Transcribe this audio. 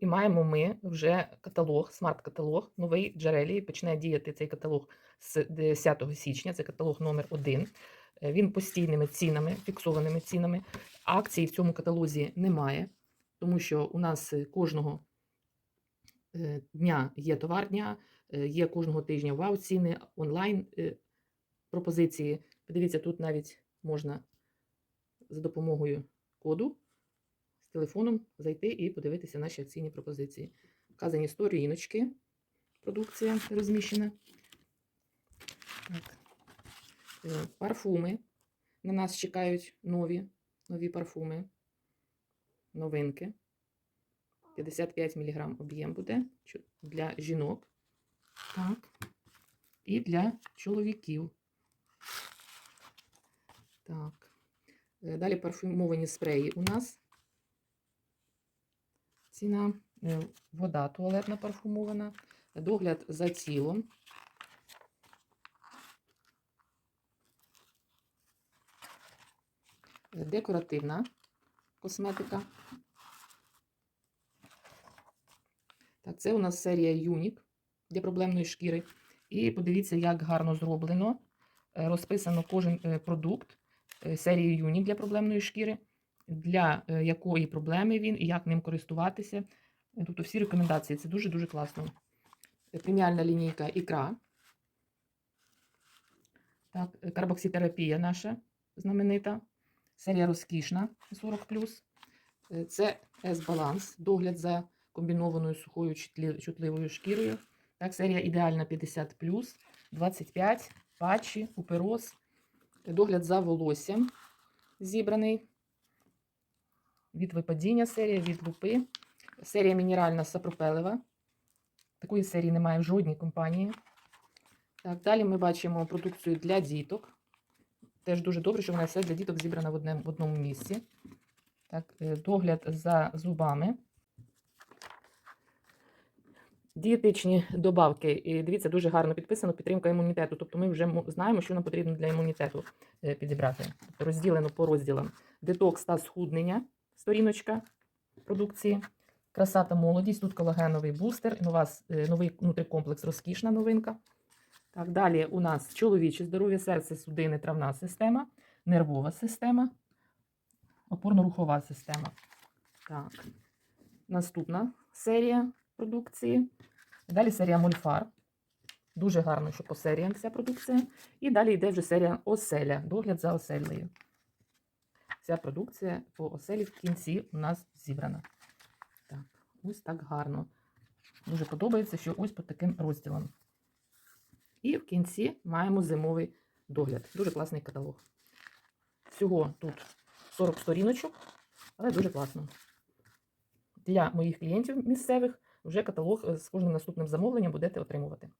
і маємо ми вже каталог, смарт-каталог, новий Джарелі. Почне діяти цей каталог з 10 січня. Це каталог номер 1 Він постійними цінами, фіксованими цінами. Акцій в цьому каталозі немає, тому що у нас е, кожного е, дня є товар дня, е, є кожного тижня вау-ціни, онлайн е, пропозиції. Подивіться, тут навіть можна за допомогою коду телефоном зайти і подивитися наші акційні пропозиції. Вказані сторіночки, продукція розміщена. Так. Е, Парфуми. На нас чекають нові, нові парфуми, новинки. 55 мг об'єм буде для жінок. Так. І для чоловіків. Так. Е, Далі парфюмовані спреї у нас. Ціна е, вода туалетна парфумована, догляд за тілом. Декоративна косметика. Так, це у нас серія Юнік для проблемної шкіри. І подивіться, як гарно зроблено. Е, Розписано кожен е, продукт серії Юнік для проблемної шкіри, для е, якої проблеми він і як ним користуватися. Тобто всі рекомендації. Це дуже-дуже класно. Преміальна лінійка ікра. Так, е, карбокситерапія наша знаменита. Серія розкішна 40. Е, Це С-баланс, догляд за комбінованою сухою чутливою шкірою. Так, серія ідеальна 50 25, патчі, упероз, догляд за волоссям зібраний. Від випадіння серія, від лупи. Серія мінеральна сапропелева. Такої серії немає в жодній компанії. Так, далі ми бачимо продукцію для діток. Теж дуже добре, що вона все для діток зібрана в, одному, в одному місці. Так, е, догляд за зубами. Дієтичні добавки. І дивіться, дуже гарно підписано підтримка імунітету. Тобто ми вже знаємо, що нам потрібно для імунітету е, підібрати. Тобто розділено по розділам. Детокс та схуднення, сторіночка продукції. Краса та молодість. Тут колагеновий бустер, нова, е, новий нутрикомплекс, розкішна новинка. Так, далі у нас чоловіче здоров'я, серце, судини, травна система, нервова система, опорно-рухова система. Так. Наступна серія продукції. Далі серія Мольфар. Дуже гарно, що по серіям вся продукція. І далі йде вже серія Оселя, догляд за оселею. Вся продукція по оселі в кінці у нас зібрана. Так, ось так гарно. Дуже подобається, що ось по таким розділам. І в кінці маємо зимовий догляд. Дуже класний каталог. Всього тут 40 сторіночок, але дуже класно. Для моїх клієнтів місцевих вже каталог е, з кожним наступним замовленням будете отримувати.